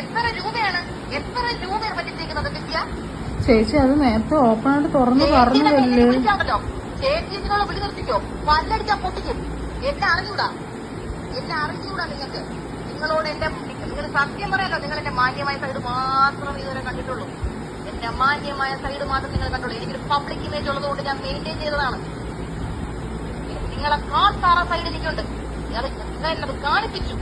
എത്ര രൂപയാണ്? എത്ര പറ്റിച്ചിരിക്കുന്നത് ചേച്ചി അത് നേരത്തെ ഓപ്പൺ ആയിട്ട് തുറന്ന് പറഞ്ഞതല്ലേ? വിളിച്ചാണല്ലോ ചേച്ചിയോട് വിളി നിർത്തിക്കോ പല്ലടിച്ചാ പൊട്ടിക്കും. എന്നെ അറിഞ്ഞൂടാ? എന്നെ അറിഞ്ഞൂടാ നിങ്ങൾക്ക്? നിങ്ങളോട് എന്റെ നിങ്ങൾ സത്യം പറയാലോ നിങ്ങൾ എന്റെ മാന്യമായ സൈഡ് മാത്രം ഇതുവരെ കണ്ടിട്ടുള്ളൂ. എന്റെ മാന്യമായ സൈഡ് മാത്രം നിങ്ങൾ കണ്ടുള്ളൂ എനിക്കൊരു പബ്ലിക് ഇമേജ് ഉള്ളതുകൊണ്ട് ഞാൻ മെയിന്റെയിൻ ചെയ്തതാണ്. നിങ്ങളെ കാൽ താറ സൈഡ് എനിക്കുണ്ട് എന്നത് കാണിപ്പിച്ചു.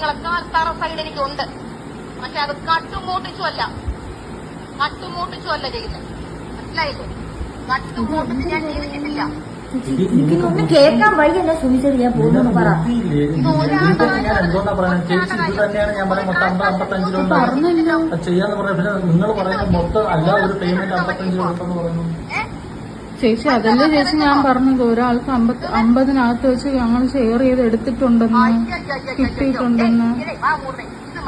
കാൽ താറ സൈഡ് എനിക്കുണ്ട്. പക്ഷെ അത് കട്ടുമോട്ടിച്ചു അല്ല കട്ടുമോട്ടിച്ചു അല്ല ചെയ്യുന്നത്. മനസ്സിലായില്ലേ? കട്ടുമോട്ടിച്ച് ഞാൻ ചെയ്തിട്ടില്ല എനിക്കൊന്നും കേൾക്കാൻ വഴിയല്ല സുമിച്ചത് ഞാൻ പോകുന്നു പറ. പറഞ്ഞല്ലോ. ചെയ്യാന്ന് പറഞ്ഞ പിന്നെ നിങ്ങൾ പറയുന്നത് മൊത്തം അല്ല ഒരു പേയ്മെന്റ് അമ്പത്തഞ്ച് രൂപ എന്ന് പറയുന്നു? ചേച്ചി അതല്ലേ ചേച്ചി ഞാൻ പറഞ്ഞത്? ഒരാൾക്ക് അമ്പത് അമ്പതിനകത്ത് വെച്ച് ഞങ്ങൾ ഷെയർ ചെയ്ത് എടുത്തിട്ടുണ്ടെന്ന്. കിട്ടിയിട്ടുണ്ടെന്ന്. ഇതേ,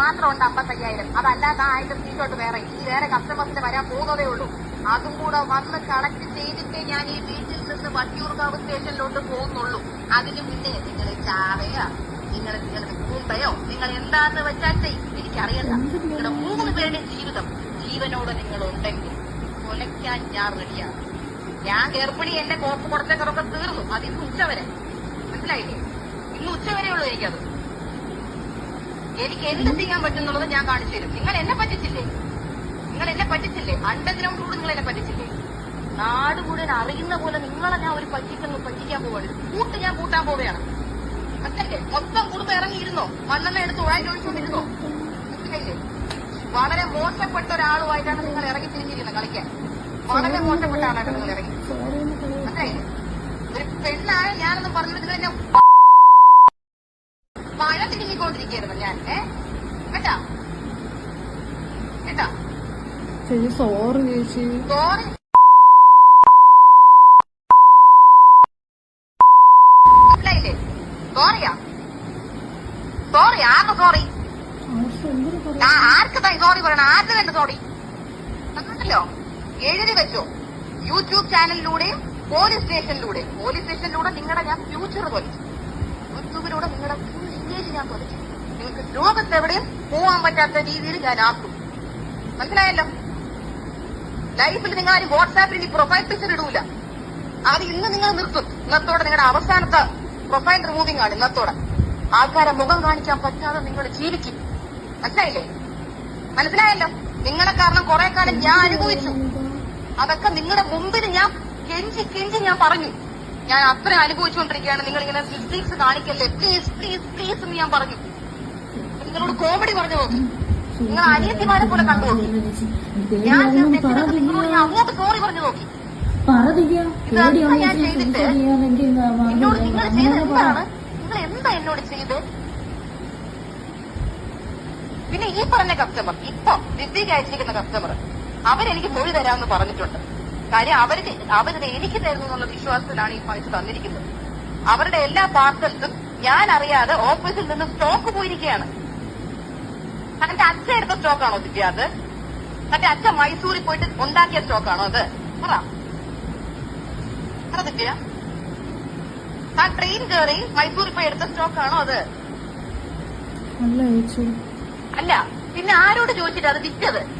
മാത്രമുണ്ട് അമ്പത്തയ്യായിരം. അതല്ലാതെ ആയിരം സ്ക്രീൻഷോട്ട് വേറെ ഈ വേറെ കസ്റ്റമേഴ്സിന് വരാൻ പോകുന്നതേ ഉള്ളൂ. അതും കൂടെ വന്ന് കളക്ട് ചെയ്തിട്ടേ ഞാൻ ഈ വീട്ടിൽ നിന്ന് വട്ടിയൂർക്കാവ് സ്റ്റേഷനിലോട്ട് പോകുന്നുള്ളൂ. അതിന് മുന്നേ നിങ്ങൾ ചാവയോ? നിങ്ങൾ നിങ്ങളുടെ കൂമ്പയോ നിങ്ങൾ എന്താന്ന് വെച്ചാൽ ചെയ്യും എനിക്കറിയണ്ട. നിങ്ങളുടെ മൂന്ന് പേരുടെ ജീവിതം ജീവനോട് നിങ്ങൾ ഉണ്ടെങ്കിൽ കൊലയ്ക്കാൻ ഞാൻ റെഡിയാണ് ഞാൻ ഗർഭിണി എന്റെ കോപ്പ് കുറച്ചൊക്കെ തീർന്നു. അത് ഇന്ന് ഉച്ചവരെ. മനസ്സിലായില്ലേ? ഇന്ന് ഉച്ചവരെ ഉള്ളൂ എനിക്കത്. എനിക്ക് എന്ത് ചെയ്യാൻ പറ്റുന്നുള്ളത് ഞാൻ കാണിച്ചു തരും. നിങ്ങൾ എന്നെ പറ്റിച്ചില്ലേ? നിങ്ങൾ എന്നെ പറ്റിച്ചില്ലേ? അണ്ടർഗ്രൗണ്ട് കൂടെ നിങ്ങൾ എന്നെ പറ്റിച്ചില്ലേ? നാട് മുഴുവൻ അറിയുന്ന പോലെ നിങ്ങളെ ഞാൻ ഒരു പറ്റിക്കുന്നു പറ്റിക്കാൻ പോവാണ്. കൂട്ട് ഞാൻ കൂട്ടാൻ പോവുകയാണ്. അച്ഛല്ലേ മൊത്തം കുടുംബം ഇറങ്ങിയിരുന്നോ? മണ്ണെണ്ണ എടുത്ത് ഉഴായിട്ട് ചോദിച്ചുകൊണ്ടിരുന്നോ മനസ്സിലായില്ലേ? വളരെ മോശപ്പെട്ട ഒരാളുമായിട്ടാണ് നിങ്ങൾ ഇറങ്ങി തിരിഞ്ഞിരുന്നത് കളിക്കാൻ. വളരെ മോശപ്പെട്ട ആളാണ് നിങ്ങൾ ഇറങ്ങി. മനസ്സിലായില്ലേ ഒരു പെണ്ണായ ഞാനൊന്നും പറഞ്ഞിട്ട് നിങ്ങൾ എന്നെ മഴ തിരിഞ്ഞിക്കൊണ്ടിരിക്കുകയായിരുന്നു ഞാൻ ഏ? കേട്ടാ? കേട്ടാ? ചേച്ചി സോറി ചേച്ചി. സോറി മനസ്സിലായില്ലേ സോറിയാ സോറി ആർക്ക് സോറി ആർക്ക് സോറി പറയണം? ആർക്ക് വേണ്ട സോറി അതല്ലോ എഴുതി വെച്ചോ. യൂട്യൂബ് ചാനലിലൂടെയും പോലീസ് സ്റ്റേഷനിലൂടെ. പോലീസ് സ്റ്റേഷനിലൂടെ നിങ്ങളുടെ ഞാൻ ഫ്യൂച്ചർ തൊലിച്ചു യൂട്യൂബിലൂടെ നിങ്ങളുടെ ഫുൾ ഇമേജ് ഞാൻ തൊലിച്ചു നിങ്ങൾക്ക് ലോകത്തെവിടെയും പോവാൻ പറ്റാത്ത രീതിയിൽ ഞാൻ ആക്കും. മനസ്സിലായല്ലോ? ലൈഫിൽ നിങ്ങൾ ആരും വാട്സാപ്പിൽ ഇനി പ്രൊഫൈൽ പിക്ചർ ഇടൂല. അത് ഇന്ന് നിങ്ങൾ നിർത്തും. ഇന്നത്തോടെ നിങ്ങളുടെ അവസാനത്തെ പ്രൊഫൈൽ റിമൂവിംഗ് ആണ് ഇന്നത്തോടെ. ആൾക്കാരെ മുഖം കാണിക്കാൻ പറ്റാതെ നിങ്ങൾ ജീവിക്കും. മനസ്സിലായില്ലേ? മനസ്സിലായല്ലോ? നിങ്ങളെ കാരണം കുറെ കാലം ഞാൻ അനുഭവിച്ചു. അതൊക്കെ നിങ്ങളുടെ മുമ്പിൽ ഞാൻ കെഞ്ചി കെഞ്ചി ഞാൻ പറഞ്ഞു. ഞാൻ അത്ര അനുഭവിച്ചുകൊണ്ടിരിക്കുകയാണ്. നിങ്ങൾ ഇങ്ങനെ ഫിസിക്സ് കാണിക്കല്ലേ? പ്ലീസ് പ്ലീസ് പ്ലീസ് എന്ന് ഞാൻ പറഞ്ഞു. നിങ്ങളോട് കോമഡി പറഞ്ഞു നോക്കി നിങ്ങൾ അനിയത്തിമാരെ പോലെ കണ്ടു നോക്കി. ഞാൻ ചെയ്ത നിങ്ങളോട് ഞാൻ അങ്ങോട്ട് സോറി പറഞ്ഞു നോക്കി. ഇതൊക്കെ ഞാൻ ചെയ്തിട്ട്? എന്നോട് നിങ്ങൾ ചെയ്ത് എന്താണ്? നിങ്ങൾ എന്താ എന്നോട് ചെയ്ത്? പിന്നെ ഈ പറഞ്ഞ കസ്റ്റമർ ഇപ്പൊ ദിദ്ദിക്ക് അയച്ചിരിക്കുന്ന കസ്റ്റമർ അവരെനിക്ക് മൊഴി തരാമെന്ന് പറഞ്ഞിട്ടുണ്ട്. കാര്യം അവർ അവരത് എനിക്ക് തരുന്നു എന്നുള്ള വിശ്വാസത്തിലാണ് ഈ പൈസ തന്നിരിക്കുന്നത്. അവരുടെ എല്ലാ പാർസൽസും ഞാൻ അറിയാതെ ഓഫീസിൽ നിന്ന് സ്റ്റോക്ക് പോയിരിക്കുകയാണ്. തന്റെ അച്ഛൻ എടുത്ത സ്റ്റോക്കാണോ ദിവ്യ അത്? തന്റെ അച്ഛൻ മൈസൂരിൽ പോയിട്ട് ഉണ്ടാക്കിയ സ്റ്റോക്കാണോ അത്? പറ. ദിവ്യ. ആ ട്രെയിൻ കയറി മൈസൂരിൽ പോയി എടുത്ത സ്റ്റോക്കാണോ അത്? അല്ല പിന്നെ ആരോട് ചോദിച്ചിട്ട് അത് വിറ്റത്?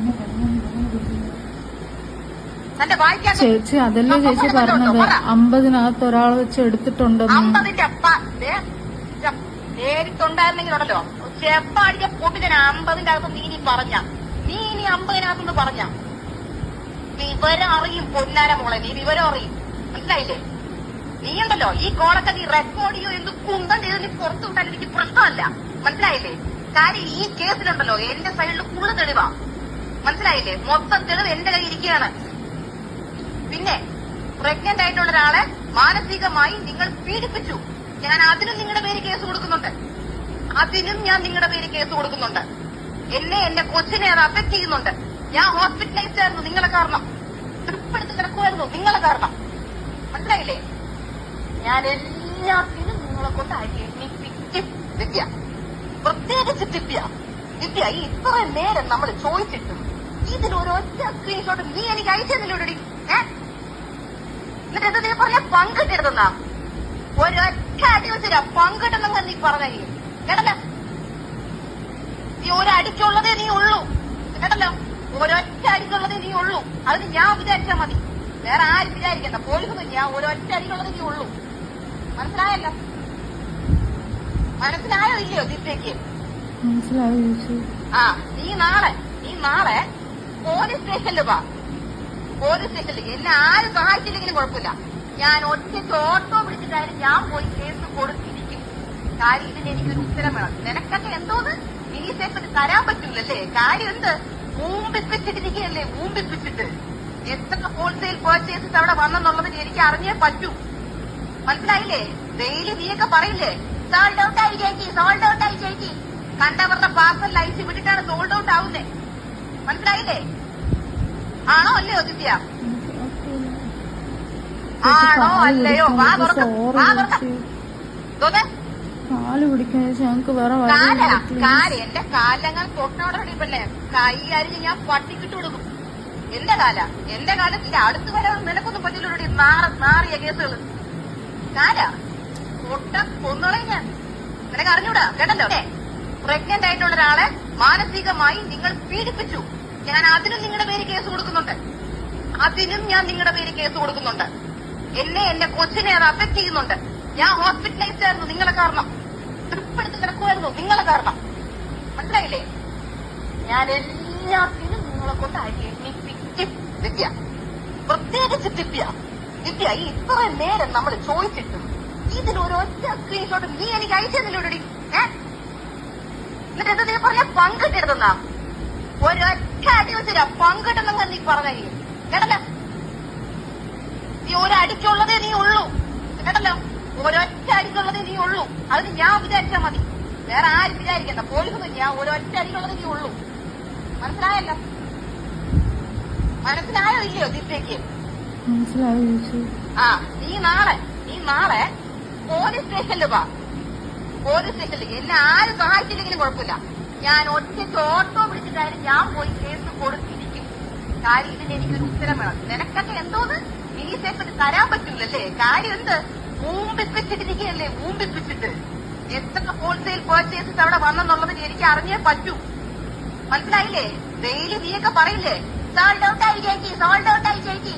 ചേച്ചി അതല്ലേ ചേച്ചി പറഞ്ഞത്? അമ്പതിനകത്ത് ഒരാൾ വെച്ച് എടുത്തിട്ടുണ്ടെന്ന്. അമ്പതിന്റെ അപ്പ ദേ, ച- നേരിട്ടുണ്ടായിരുന്നെങ്കിലുണ്ടല്ലോ ചെപ്പാടിച്ച പൊട്ടിക്കാൻ അമ്പതിന്റെ അകത്ത് നീ ഇനി പറഞ്ഞ. നീ ഇനി അമ്പതിനകത്തുനിന്ന് പറഞ്ഞ. വിവരം അറിയും പൊന്നാര മോളെ നീ വിവരം അറിയും. മനസ്സിലായില്ലേ? നീ ഉണ്ടല്ലോ ഈ കോളൊക്കെ നീ റെക്കോർഡ് ചെയ്യോ എന്ത് കുന്തം ചെയ്ത് നീ പുറത്തു വിട്ടാൽ എനിക്ക് പ്രശ്നമല്ല. മനസ്സിലായില്ലേ? കാര്യം ഈ കേസിലുണ്ടല്ലോ എന്റെ സൈഡിൽ കൂടുതൽ തെളിവാ. മനസ്സിലായില്ലേ? മൊത്തം തെളിവ് എന്റെ കയ്യിൽ ഇരിക്കുകയാണ്. പിന്നെ പ്രഗ്നന്റ് ആയിട്ടുള്ള ഒരാളെ മാനസികമായി നിങ്ങൾ പീഡിപ്പിച്ചു. ഞാൻ അതിനും നിങ്ങളുടെ പേര് കേസ് കൊടുക്കുന്നുണ്ട്. അതിനും ഞാൻ നിങ്ങളുടെ പേര് കേസ് കൊടുക്കുന്നുണ്ട്. എന്നെ എന്റെ കൊച്ചിനെ അത് അഫക്ട് ചെയ്യുന്നുണ്ട്. ഞാൻ ഹോസ്പിറ്റലൈസ്ഡ് ആയിരുന്നു നിങ്ങളെ കാരണം. എടുത്തോളൂ നിങ്ങളെ കാരണം. മനസ്സിലായില്ലേ? ഞാൻ എല്ലാത്തിനും നിങ്ങളെ കൊണ്ട് അരി വിദ്യ പ്രത്യേകിച്ച് ദിവ്യ. ദിവ്യ ഈ ഇത്രയും നേരം നമ്മൾ ചോദിച്ചിട്ടും ഇതിലൊരൊറ്റ സ്ക്രീൻഷോട്ട് നീ എനിക്ക് അയച്ചതിലൂടെ ഏ? എന്നിട്ട് നീ പറഞ്ഞ പങ്കിട്ടിരുന്നാ ഒരൊറ്റ അടി വെച്ചില്ല പങ്കിട്ടെന്നങ്ങ് നീ പറഞ്ഞു കേട്ടല്ലോ? നീ ഒരടിക്കുള്ളതേ നീ ഉള്ളൂ. കേട്ടല്ലോ? ഒരൊറ്റ അടിക്കുള്ളതേ നീ ഉള്ളൂ. അതിന് ഞാൻ വിചാരിച്ചാ മതി. വേറെ ആരും വിചാരിക്കണ്ട. പോലീസൊന്നും ഞാൻ ഒരൊറ്റ അടിക്കുള്ളതേ നീ ഉള്ളൂ. മനസ്സിലായല്ലോ? മനസ്സിലായോ ഇല്ലയോ മനസ്സിലായി ചേച്ചി ആ നീ നാളെ നീ നാളെ പോലീസ് സ്റ്റേഷനിൽ വാ. പോലീസ് സ്റ്റേഷനിൽ എന്നെ ആരും സഹായിച്ചില്ലെങ്കിലും കുഴപ്പമില്ല. ഞാൻ ഒറ്റയ്ക്ക് ഓട്ടോ പിടിച്ചിട്ടായാലും ഞാൻ പോയി കേസ് കൊടുത്തിരിക്കും കാര്യം ഇതിന് എനിക്കൊരു ഉത്തരം വേണം. നിനക്കൊക്കെ എന്തോന്ന്? നീ സ്റ്റേഷനിൽ തരാൻ പറ്റൂലല്ലേ? കാര്യം എന്ത്? മൂമ്പിപ്പിച്ചിട്ടിരിക്കുകയല്ലേ മൂമ്പിപ്പിച്ചിട്ട് എത്ര ഹോൾസെയിൽ പർച്ചേസസ് അവിടെ വന്നെന്നുള്ളതിന് എനിക്ക് അറിഞ്ഞേ പറ്റൂ. മനസ്സിലായില്ലേ? ഡെയിലി നീയൊക്കെ പറയില്ലേ? സോൾഡ് ഔട്ട് ആയി ചേച്ചി സോൾഡ് ഔട്ട് ആയി ചേച്ചി. കണ്ടവരുടെ പാർസൽ അയച്ച് വിട്ടിട്ടാണ് സോൾഡ് ഔട്ട് ആവുന്നേ. മനസ്സിലായില്ലേ? ആണോ അല്ലയോ ദിവ്യ? ആണോ അല്ലയോ? വാ തുറക്ക. വാ തുറക്ക. തോന്നേ. കാൽ പിടിക്കാൻ ഞങ്ങക്ക് വേറെ കാല. കാൽ. എന്റെ കാലങ്ങൾ തൊട്ടോടെ പിടിപ്പല്ലേ കൈ അരിഞ്ഞ് ഞാൻ പട്ടിക്കിട്ട് കൊടുക്കും. എന്റെ കാല. എന്റെ കാലത്തിന്റെ അടുത്ത് വരെ നിനക്കൊന്നും പറ്റില്ലൂടി മാറി മാറിയ കേസുകൾ കാല. പൊട്ട കൊന്നോളെ ഞാൻ. നിനക്ക് അറിഞ്ഞൂടാ? കേട്ടല്ലോ? പ്രഗ്നന്റ് ആയിട്ടുള്ള ഒരാളെ മാനസികമായി നിങ്ങൾ പീഡിപ്പിച്ചു. ഞാൻ അതിനും നിങ്ങളുടെ പേര് കേസ് കൊടുക്കുന്നുണ്ട്. അതിനും ഞാൻ നിങ്ങളുടെ പേര് കേസ് കൊടുക്കുന്നുണ്ട്. എന്നെ എന്റെ കൊച്ചിനെ അത് അഫക്ട് ചെയ്യുന്നുണ്ട്. ഞാൻ ഹോസ്പിറ്റലൈസ്ഡ് ആയിരുന്നു. നിങ്ങളെ കാരണം. ട്രിപ്പെടുത്ത് കിടക്കുമായിരുന്നു നിങ്ങളെ കാരണം. മനസ്സിലായില്ലേ? ഞാൻ എല്ലാത്തിനും നിങ്ങളെ കൊണ്ട് അരി വിദ്യ പ്രത്യേകിച്ച് ദിവ്യ. ദിവ്യ ഈ ഇത്ര നേരം നമ്മൾ ചോദിച്ചിട്ടും ഇതിലൊരൊറ്റ സ്ക്രീൻഷോട്ട് നീ എനിക്ക് അയച്ചതിലൂടെ ഏ? എന്നിട്ട് എന്താ നീ പറഞ്ഞ? പങ്കിട്ടിരുന്നാ ഒരൊറ്റ അടി വെച്ചില്ല പങ്കിട്ടെന്നങ്ങ് നീ പറഞ്ഞ കേട്ടല്ലോ? നീ ഒരടിക്കുള്ളതേ നീ ഉള്ളൂ. കേട്ടല്ലോ? ഒരൊറ്റ അടിക്കുള്ളതേ നീ ഉള്ളൂ. അതിന് ഞാൻ വിചാരിച്ചാ മതി. വേറെ ആരും വിചാരിക്കണ്ട. പോലീസൊന്നും ഞാൻ ഒരൊറ്റ അടിക്കുള്ളതേ നീ ഉള്ളൂ. മനസ്സിലായല്ലോ? മനസ്സിലായോ ഇല്ലയോ ദിവ്യക്ക് ആ നീ നാളെ നീ നാളെ പോലീസ് സ്റ്റേഷനിൽ വാ. പോലീസ് സ്റ്റേഷനിലേക്ക് എന്നെ ആരും സഹായിച്ചില്ലെങ്കിലും കുഴപ്പമില്ല. ഞാൻ ഒറ്റയ്ക്ക് ഓട്ടോ പിടിച്ചിട്ടായാലും ഞാൻ പോയി കേസ് കൊടുത്തിരിക്കും. കാര്യം ഇതിന് എനിക്കൊരു ഉത്തരം വേണം നിനക്കൊക്കെ എന്തോന്ന്? നീ സേഫിന് തരാൻ പറ്റൂലല്ലേ? കാര്യം എന്ത്? മൂമ്പിപ്പിച്ചിട്ടിരിക്കുകയല്ലേ മൂമ്പിപ്പിച്ചിട്ട് എത്ര ഹോൾസെയിൽ പേർച്ചേസ് അവിടെ വന്നെന്നുള്ളത് എനിക്ക് അറിഞ്ഞേ പറ്റൂ. മനസ്സിലായില്ലേ? ഡെയിലി നീയൊക്കെ പറയില്ലേ? സോൾഡ് ഔട്ട് ആയി ചേച്ചി സോൾഡ് ഔട്ട് ആയി ചേച്ചി.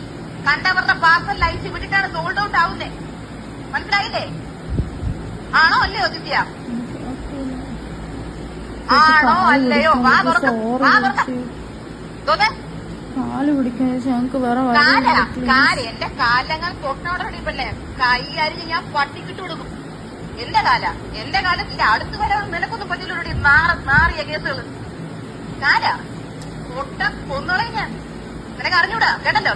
കണ്ടവരുടെ പാർസൽ അയച്ചു വിട്ടിട്ടാണ് സോൾഡ് ഔട്ട് ആവുന്നേ. മനസ്സിലായില്ലേ? ആണോ അല്ലേ ദിവ്യ? ആണോ അല്ലയോ. വാ തുറക്ക. വാ തുറക്ക. തോന്നേ കാൽ പിടിക്കാൻ ചേച്ചി ഞങ്ങക്ക് വേറെ കാല കാൽ. എന്റെ കാലങ്ങൾ തൊട്ടോടെ പെണ്ണെ കൈ അരിഞ്ഞ് ഞാൻ പട്ടിക്കിട്ട് കൊടുക്കും. എന്റെ കാല. എന്റെ കാലത്തിന്റെ അടുത്ത് വരെ നിനക്കൊന്നും പറ്റില്ല നാറ നാറിയ കേസുകൾ കാല. പൊട്ട കൊന്നോളെ ഞാൻ. നിനക്ക് അറിഞ്ഞൂടാ? കേട്ടല്ലോ?